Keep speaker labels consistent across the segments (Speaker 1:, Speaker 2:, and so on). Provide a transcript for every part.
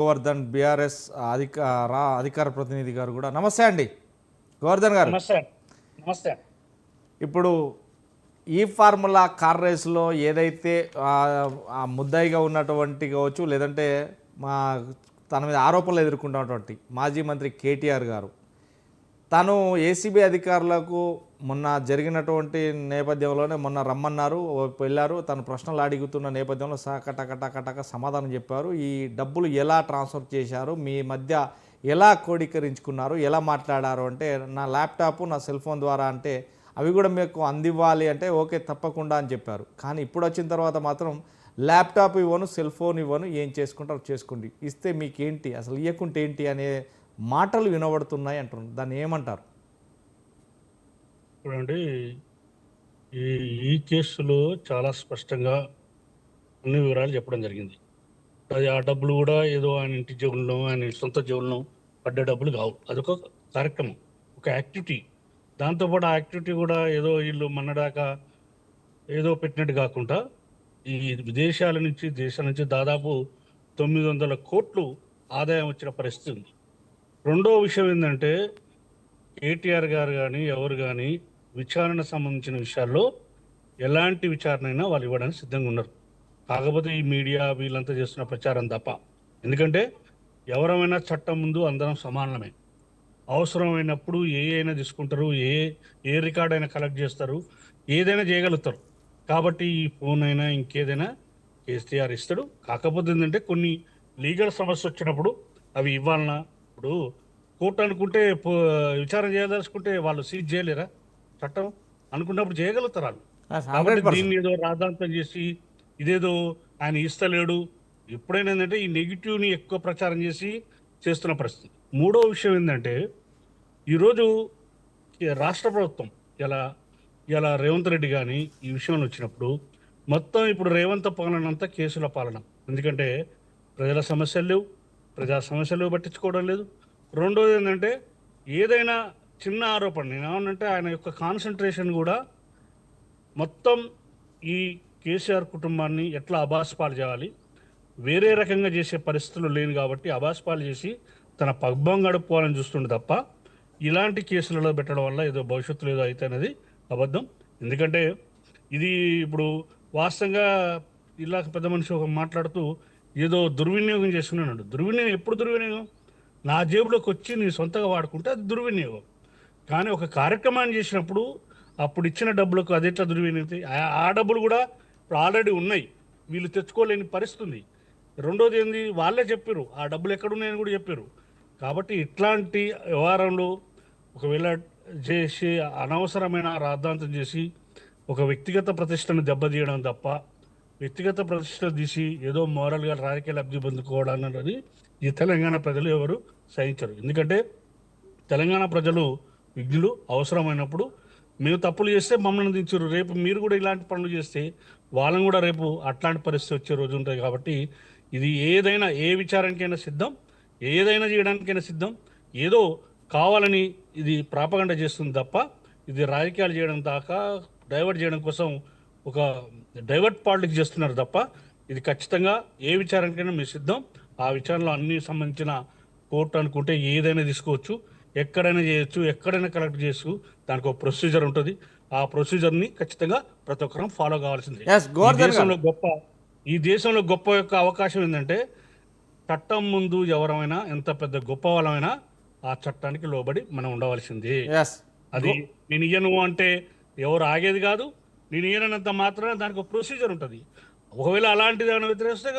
Speaker 1: Govardhan BRS అధిక రా అధికార ప్రతినిధి గారు కూడా. నమస్తే అండి. గోవర్ధన్ గారు.
Speaker 2: నమస్తే.
Speaker 1: ఇప్పుడు ఈ ఫార్ములా కార్ రేస్లో ఏదైతే ఆ ముద్దాయిగా ఉన్నటువంటి కావచ్చు లేదంటే మా తన మీద ఆరోపణలు ఎదుర్కొన్నటువంటి మాజీ మంత్రి కేటీఆర్ గారు తను ఏసీబీ అధికారులకు మొన్న జరిగినటువంటి నేపథ్యంలోనే మొన్న రమ్మన్నారు వెళ్ళారు తను ప్రశ్నలు అడుగుతున్న నేపథ్యంలో సకటకటకటక సమాధానం చెప్పారు. ఈ డబ్బులు ఎలా ట్రాన్స్ఫర్ చేశారు మీ మధ్య ఎలా కోడీకరించుకున్నారు ఎలా మాట్లాడారు అంటే నా ల్యాప్టాప్ నా సెల్ ఫోన్ ద్వారా అంటే అవి కూడా మీకు అందివ్వాలి అంటే ఓకే తప్పకుండా అని చెప్పారు. కానీ ఇప్పుడు వచ్చిన తర్వాత మాత్రం ల్యాప్టాప్ ఇవ్వను సెల్ ఫోన్ ఇవ్వను ఏం చేసుకుంటారు చేసుకోండి. ఇస్తే మీకేంటి అసలు ఇవ్వకుంటే ఏంటి అనే మాటలు వినబడుతున్నాయి అంటున్నారు. దాన్ని ఏమంటారు?
Speaker 2: చూడండి ఈ ఈ కేసులో చాలా స్పష్టంగా అన్ని వివరాలు చెప్పడం జరిగింది. అది ఆ డబ్బులు కూడా ఏదో ఆయన ఇంటి జేబుల్లో ఆయన సొంత జీవుల్లో పడ్డ డబ్బులు కావు. అదొక కార్యక్రమం ఒక యాక్టివిటీ. దాంతోపాటు ఆ యాక్టివిటీ కూడా ఏదో వీళ్ళు మన్నడాకా ఏదో పెట్టినట్టు కాకుండా ఈ విదేశాల నుంచి దేశాల నుంచి దాదాపు తొమ్మిది వందల కోట్లు ఆదాయం వచ్చిన పరిస్థితి ఉంది. రెండో విషయం ఏంటంటే కేటీఆర్ గారు కానీ ఎవరు కానీ విచారణ సంబంధించిన విషయాల్లో ఎలాంటి విచారణ అయినా వాళ్ళు ఇవ్వడానికి సిద్ధంగా ఉన్నారు. కాకపోతే ఈ మీడియా వీళ్ళంతా చేస్తున్న ప్రచారం తప్ప. ఎందుకంటే ఎవరమైనా చట్టం ముందు అందరం సమానమే. అవసరమైనప్పుడు ఏ అయినా తీసుకుంటారు ఏ ఏ రికార్డ్ అయినా కలెక్ట్ చేస్తారు ఏదైనా చేయగలుగుతారు. కాబట్టి ఈ ఫోన్ అయినా ఇంకేదైనా కేసీఆర్ ఇస్తాడు. కాకపోతే ఏంటంటే కొన్ని లీగల్ సమస్య వచ్చినప్పుడు అవి ఇవ్వాలన్నా ఇప్పుడు కోర్టు అనుకుంటే విచారణ చేయదలుచుకుంటే వాళ్ళు సీజ్ చేయలేరా చట్టం? అనుకున్నప్పుడు చేయగలుగుతారు వాళ్ళు. కాబట్టి దీన్ని ఏదో రాద్ధాంతం చేసి ఇదేదో ఆయన ఇస్తలేడు. ఎప్పుడైనా ఏంటంటే ఈ నెగిటివ్ని ఎక్కువ ప్రచారం చేసి చేస్తున్న పరిస్థితి. మూడో విషయం ఏంటంటే ఈరోజు రాష్ట్ర ప్రభుత్వం ఇలా ఇలా రేవంత్ రెడ్డి కానీ ఈ విషయంలో వచ్చినప్పుడు మొత్తం ఇప్పుడు రేవంత్ పాలన అంతా కేసుల పాలన. ఎందుకంటే ప్రజల సమస్యలు లేవు ప్రజా సమస్యలు పట్టించుకోవడం లేదు. రెండోది ఏంటంటే ఏదైనా చిన్న ఆరోపణ నేను ఏమన్నంటే ఆయన యొక్క కాన్సన్ట్రేషన్ కూడా మొత్తం ఈ కేసీఆర్ కుటుంబాన్ని ఎట్లా అబాస్పాలు చేయాలి వేరే రకంగా చేసే పరిస్థితులు లేని కాబట్టి అబాస్పాలు చేసి తన పగ్భం గడుపుకోవాలని చూస్తుండే తప్ప ఇలాంటి కేసులలో పెట్టడం వల్ల ఏదో భవిష్యత్తులో ఏదో అయితే అనేది అబద్ధం. ఎందుకంటే ఇది ఇప్పుడు వాస్తవంగా ఇలా పెద్ద మనిషి ఒక మాట్లాడుతూ ఏదో దుర్వినియోగం చేసుకున్నాడు. దుర్వినియోగం ఎప్పుడు దుర్వినియోగం? నా జేబులోకి వచ్చి నీ సొంతంగా వాడుకుంటే అది దుర్వినియోగం. కానీ ఒక కార్యక్రమాన్ని చేసినప్పుడు అప్పుడు ఇచ్చిన డబ్బులకు అది ఎట్లా దుర్వినియోగం? ఆ- ఆ డబ్బులు కూడా ఇప్పుడు ఆల్రెడీ ఉన్నాయి. వీళ్ళు తెచ్చుకోలేని పరిస్థితి ఉంది. రెండోది ఏంది? వాళ్ళే చెప్పారు ఆ డబ్బులు ఎక్కడున్నాయని కూడా చెప్పారు కాబట్టి ఇట్లాంటి వ్యవహారంలో ఒకవేళ చేసి అనవసరమైన రాద్ధాంతం చేసి ఒక వ్యక్తిగత ప్రతిష్టను దెబ్బతీయడం తప్ప వ్యక్తిగత ప్రతిష్ట తీసి ఏదో మోరల్గా రాజకీయ లబ్ధి పొందుకోవడం అన్నది ఈ తెలంగాణ ప్రజలు ఎవరు సహించరు. ఎందుకంటే తెలంగాణ ప్రజలు విఘ్నులు అవసరమైనప్పుడు మేము తప్పులు చేస్తే మమ్మల్ని దించారు. రేపు మీరు కూడా ఇలాంటి పనులు చేస్తే వాళ్ళని కూడా రేపు అట్లాంటి పరిస్థితి వచ్చే రోజు ఉంటుంది కాబట్టి ఇది ఏదైనా ఏ విచారానికైనా సిద్ధం ఏదైనా చేయడానికైనా సిద్ధం. ఏదో కావాలని ఇది ప్రాపగండ చేస్తుంది తప్ప ఇది రాజకీయాలు చేయడం దాకా డైవర్ట్ చేయడం కోసం ఒక డైవర్ట్ పాలిటిక్స్ చేస్తున్నారు తప్ప ఇది ఖచ్చితంగా ఏ విచారానికైనా మేము సిద్ధం. ఆ విచారణలో అన్ని సంబంధించిన కోర్టు అనుకుంటే ఏదైనా తీసుకోవచ్చు. ఎక్కడైనా చేయొచ్చు ఎక్కడైనా కలెక్ట్ చేయొచ్చు. దానికి ఒక ప్రొసీజర్ ఉంటుంది. ఆ ప్రొసీజర్ని ఖచ్చితంగా ప్రతి ఒక్కరం ఫాలో కావాల్సిందే. దేశంలో గొప్ప ఈ దేశంలో గొప్ప యొక్క అవకాశం ఏంటంటే చట్టం ముందు ఎవరమైనా ఎంత పెద్ద గొప్ప వాళ్ళమైనా ఆ చట్టానికి లోబడి మనం ఉండవలసిందే. అది నేను ఇయ్యను అంటే ఎవరు ఆగేది కాదు. నేను ఇయ్యనంత మాత్రమే దానికి ఒక ప్రొసీజర్ ఉంటుంది. ఒకవేళ అలాంటిది ఏమైనా వ్యతిరేస్తే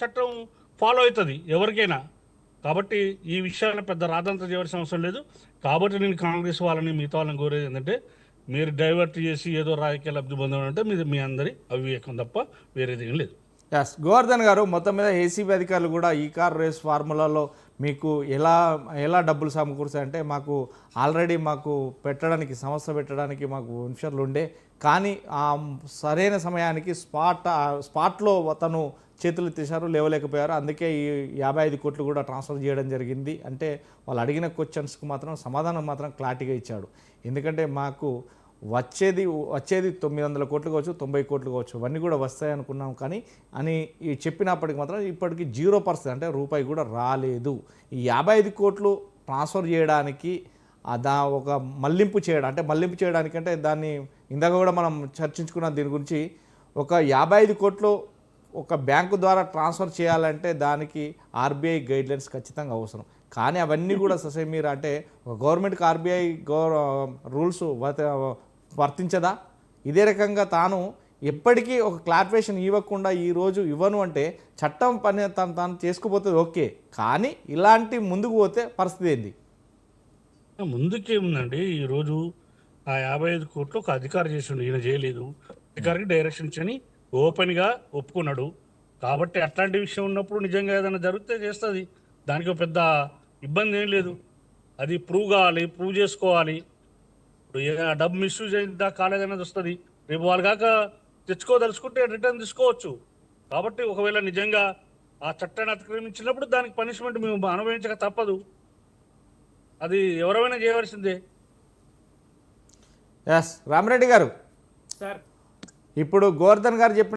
Speaker 2: చట్టం ఫాలో అవుతుంది ఎవరికైనా. కాబట్టి ఈ విషయాన్ని పెద్ద రాదంతా చేయవలసిన అవసరం లేదు. కాబట్టి నేను కాంగ్రెస్ వాళ్ళని మిగతా వాళ్ళని కోరేది ఏంటంటే మీరు డైవర్ట్ చేసి ఏదో రాజకీయ లబ్ధి పొందడం అంటే మీది మీ అందరి అవివేకం తప్ప వేరేది ఏం లేదు.
Speaker 1: ఎస్ గోవర్ధన్ గారు మొత్తం మీద ఏసీబీ అధికారులు కూడా ఈ కార్ రేస్ ఫార్ములాలో మీకు ఎలా ఎలా డబ్బులు సమకూర్చాయంటే మాకు ఆల్రెడీ మాకు పెట్టడానికి సంస్థ పెట్టడానికి మాకు వెంచర్లు ఉండే. కానీ ఆ సరైన సమయానికి స్పాట్ స్పాట్లో తను చేతులు తీశారు లేవలేకపోయారు. అందుకే ఈ యాభై ఐదు కోట్లు కూడా ట్రాన్స్ఫర్ చేయడం జరిగింది. అంటే వాళ్ళు అడిగిన క్వశ్చన్స్కి మాత్రం సమాధానం మాత్రం క్లారిటీగా ఇచ్చాడు. ఎందుకంటే మాకు వచ్చేది వచ్చేది తొమ్మిది వందల కోట్లు కావచ్చు తొంభై కోట్లు కావచ్చు అవన్నీ కూడా వస్తాయి అనుకున్నాం కానీ అని ఈ చెప్పినప్పటికి మాత్రం ఇప్పటికి జీరో పర్సెంట్ అంటే రూపాయి కూడా రాలేదు. ఈ యాభై ఐదు కోట్లు ట్రాన్స్ఫర్ చేయడానికి దా ఒక మళ్ళింపు చేయడం అంటే మళ్ళింపు చేయడానికంటే దాన్ని ఇందాక కూడా మనం చర్చించుకున్నాం దీని గురించి ఒక యాభై ఐదు కోట్లు ఒక బ్యాంకు ద్వారా ట్రాన్స్ఫర్ చేయాలంటే దానికి ఆర్బీఐ గైడ్లైన్స్ ఖచ్చితంగా అవసరం. కానీ అవన్నీ కూడా ససేమీర అంటే ఒక గవర్నమెంట్కి ఆర్బీఐ గవర్ రూల్స్ వర్తించదా? ఇదే రకంగా తాను ఎప్పటికీ ఒక క్లారిఫికేషన్ ఇవ్వకుండా ఈరోజు ఇవ్వను అంటే చట్టం పని తను తాను చేసుకుపోతుంది ఓకే కానీ ఇలాంటి ముందుకు పోతే పరిస్థితి ఏంది?
Speaker 2: ముందుకేముందండి ఈరోజు ఆ యాభై ఐదు కోట్లు ఒక అధికారి చేసిండు ఈయన చేయలేదు అధికారికి డైరెక్షన్ ఇచ్చని ఓపెన్గా ఒప్పుకున్నాడు. కాబట్టి అట్లాంటి విషయం ఉన్నప్పుడు నిజంగా ఏదైనా జరిగితే చేస్తుంది. దానికి ఒక పెద్ద ఇబ్బంది ఏం లేదు. అది ప్రూవ్ కావాలి ప్రూవ్ చేసుకోవాలి. ఇప్పుడు డబ్బు మిస్యూజ్ అయిందా కాలేదనేది వస్తుంది రేపు వాళ్ళు కాక తెచ్చుకోదలుచుకుంటే రిటర్న్ తీసుకోవచ్చు. కాబట్టి ఒకవేళ నిజంగా ఆ చట్టాన్ని అతిక్రమించినప్పుడు దానికి పనిష్మెంట్ మేము అనుభవించక తప్పదు. అది ఎవరైనా చేయవలసిందే.
Speaker 1: ఎస్ రామరెడ్డి గారు.
Speaker 3: సార్
Speaker 1: ఇప్పుడు గోవర్ధన్ గారు చెప్పిన